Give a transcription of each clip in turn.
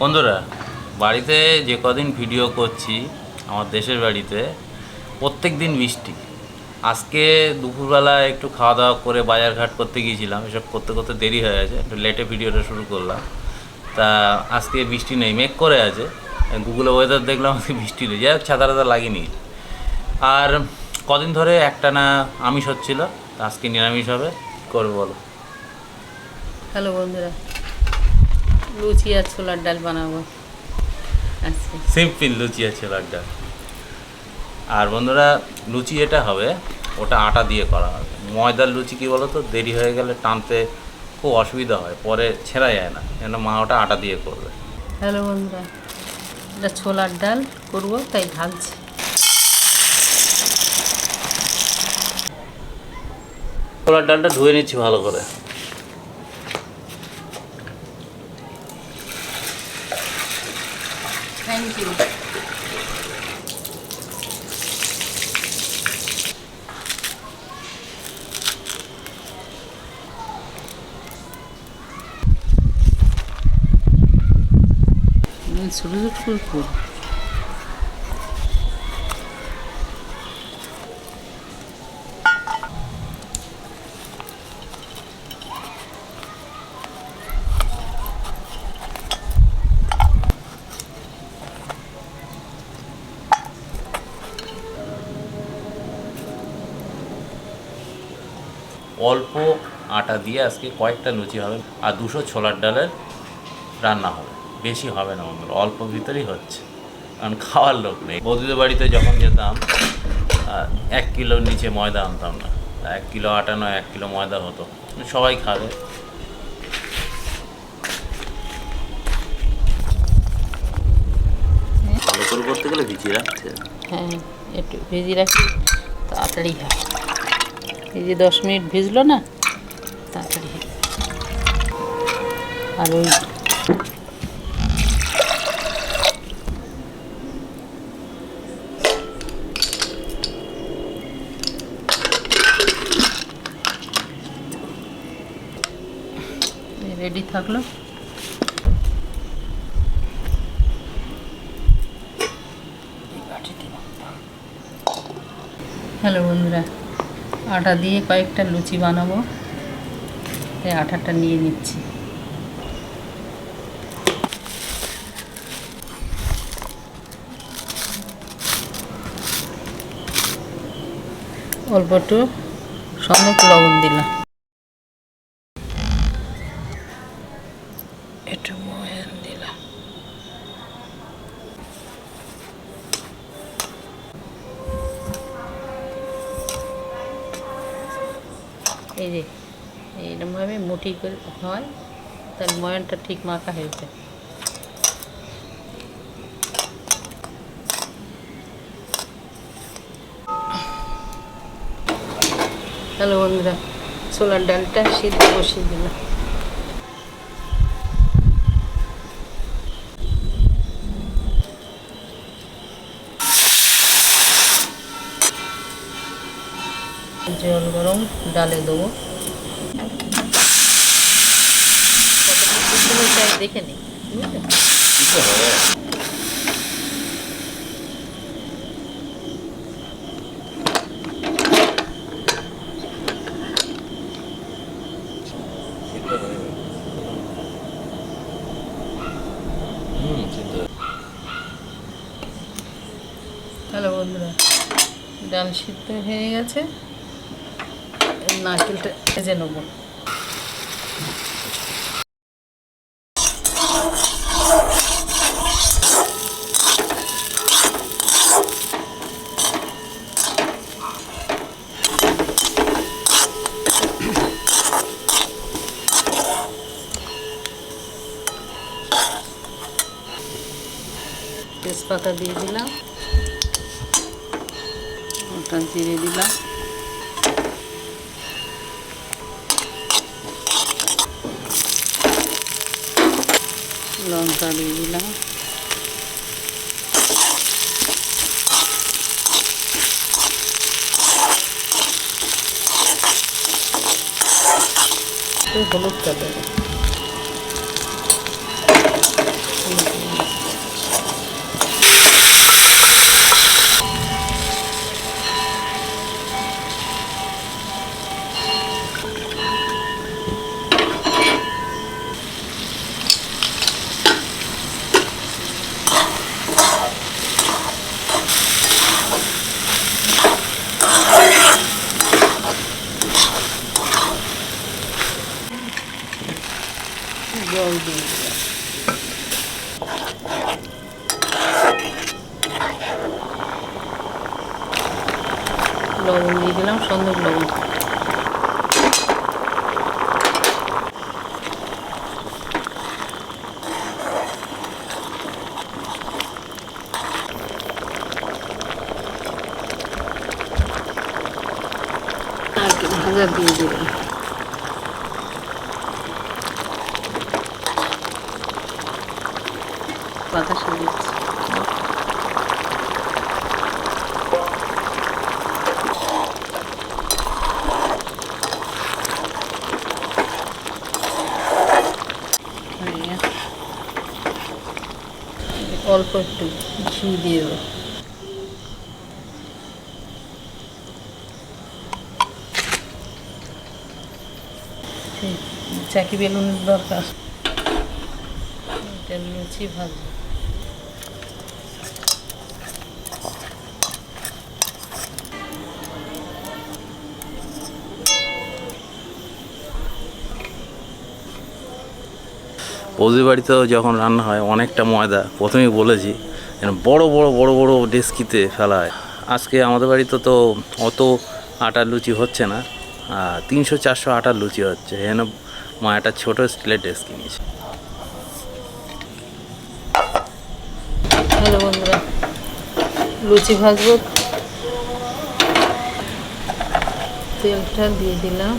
বন্ধুরা, বাড়িতে যে কদিন ভিডিও করছি, আমার দেশের বাড়িতে প্রত্যেক দিন বৃষ্টি আজকে দুপুরবেলা একটু খাওয়া দাওয়া করে বাজারঘাট করতে গিয়েছিলাম, এসব করতে করতে দেরি হয়ে গেছে, একটু লেটে ভিডিওটা শুরু করলাম। তা আজকে বৃষ্টি নেই, মেঘ করে আছে। গুগলে ওয়েদার দেখলাম, আজকে বৃষ্টি নেই, যাই হোক, ছাতা টাতা লাগেনি। আর কদিন ধরে একটা না আমিষ হচ্ছিল আজকে নিরামিষ হবে করব বলো? হ্যালো বন্ধুরা। লুচি আর ছোলার ডাল বানাবো। আচ্ছা। সিম্পল লুচি আছে লাড্ডা আর বন্ধুরা লুচি এটা হবে ওটা আটা দিয়ে করা হবে। ময়দার লুচি কি বলো তো দেরি হয়ে গেলে টানতে খুব অসুবিধা হয় পরে ছেঁড়া যায় না। কেন মা ওটা আটা দিয়ে করবে। হ্যালো বন্ধুরা এটা ছোলার ডাল করব তাই ভাবছি ছোলার ডালটা ধুয়ে নিচ্ছি ভালো করে। ছোটো অল্প আটা দিয়ে আজকে কয়েকটা লুচি হবে আর দুশো ছোলার ডালের রান্না হবে। বেশি হবে না বন্ধুরা অল্প ভিতরেই হচ্ছে। কারণ খাওয়ার লোক নেই। বৌদিদের বাড়িতে যখন যেতাম এক কিলোর নিচে ময়দা আনতাম না। এক কিলো আটা নয় এক কিলো ময়দা হতো। সবাই খাবে। ভালো করে করতে গেলে ভিজিয়ে রাখছে হ্যাঁ একটু ভেজে রাখি তাড়াতাড়ি হয়। এই যে দশ মিনিট ভিজলো না তাড়াতাড়ি আর ওই রেডি থাকল। হ্যালো বন্ধুরা, আটা দিয়ে কয়েকটা লুচি বানাবো। তাই আটাটা নিয়ে নিচ্ছি। অল্প একটু সম্যক লবণ দিলাম। এই যে এইরকমভাবে মুঠি হয় তাহলে ময়নটা ঠিক মাখা হয়ে যায় হ্যালো বন্ধুরা ছোলার ডালটা সিদ্ধ বসিয়ে দিলাম। জল গরম ডালে দেবো। দেখে নিই হ্যালো বন্ধুরা ডাল সিদ্ধ হয়ে গেছে। নারকেলটা ভেজে নেব। তেজপাতা দিয়ে দিলাম ওটা জিরে দিলাম। লঙ্কা দিয়ে দিলাম। হলুদটা দেবো হলুদ দিয়ে দিলাম লবণ দিয়ে দিলাম সন্দক লবণ নারকেল ভাজা দিয়ে দিলাম বাতাসা দিচ্ছি অল্প একটু ঘি দিয়ে দেবো। চাকি বেলুনের দরকার। বৌদির বাড়িতেও যখন রান্না হয়, অনেকটা ময়দা, প্রথমেই বলেছি বড় বড় বড় বড় ডেস্কিতে ফেলা হয় আজকে আমাদের বাড়িতে তো অত আটার লুচি হচ্ছে না। তিনশো চারশো আটার লুচি হচ্ছে। এখানে মা একটা ছোটো স্টিলের ডেস্ক কিনেছে। হ্যালো বন্ধুরা লুচি ভাজবো। তেলটা দিয়ে দিলাম।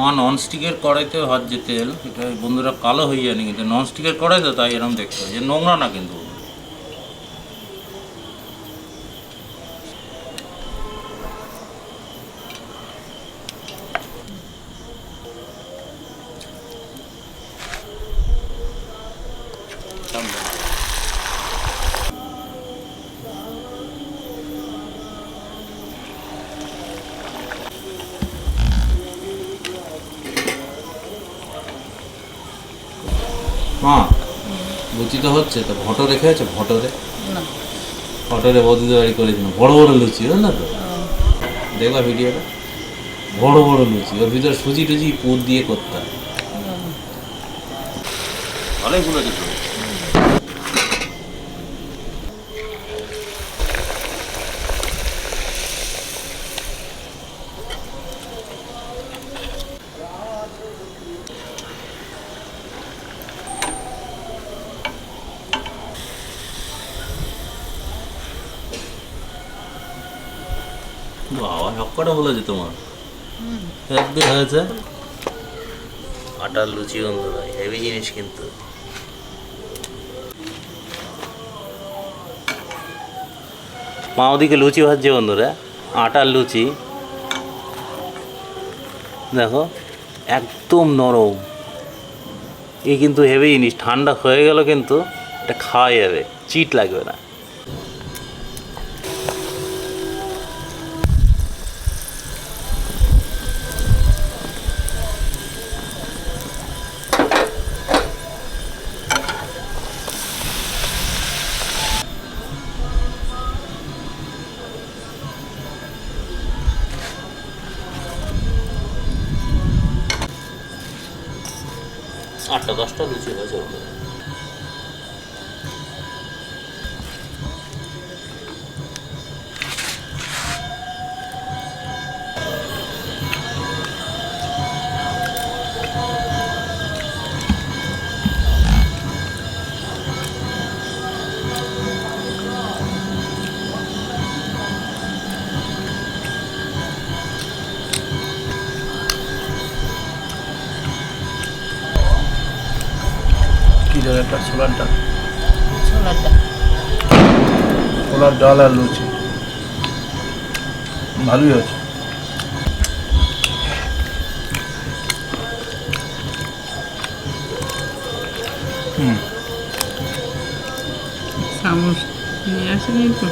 আমার ননস্টিকের কড়াইতে হচ্ছে তেল। এটা বন্ধুরা কালো হয়ে যায়নি কিন্তু ননস্টিকের কড়াই তো তাই এরকম দেখতে হয়। যে নোংরা না কিন্তু। মা লুচি তো হচ্ছে তো ভটো রেখে আছে ভটরে ভটরে বৌদিদের বাড়ি করেছিল বড় বড় লুচি না তো? দেখবা ভিডিওটা? বড় বড় লুচি ওর ভিতরে সুজি টুজি পুর দিয়ে করতাম অনেকগুলো ভালোই বাবা, সবকটা বলেছে তোমার। একদিন হয়েছে। আটার লুচি গন্ধ নয় হেভি জিনিস কিন্তু। মা ওদিকে লুচি ভাজছে বন্ধুরা, আটার লুচি। দেখো, একদম নরম। এই কিন্তু হেভি জিনিস, ঠান্ডা হয়ে গেল কিন্তু, এটা খাওয়া যাবে, চিট লাগবে না। আটটা দশটা লুচি হয়েছে বন্ধুরা একটা ছোলার ডাল। ছোলার ডাল। ছোলার ডাল আর লুচি। ভালোই হয়েছে। হুম। চামচ নিয়ে আসেনি তো?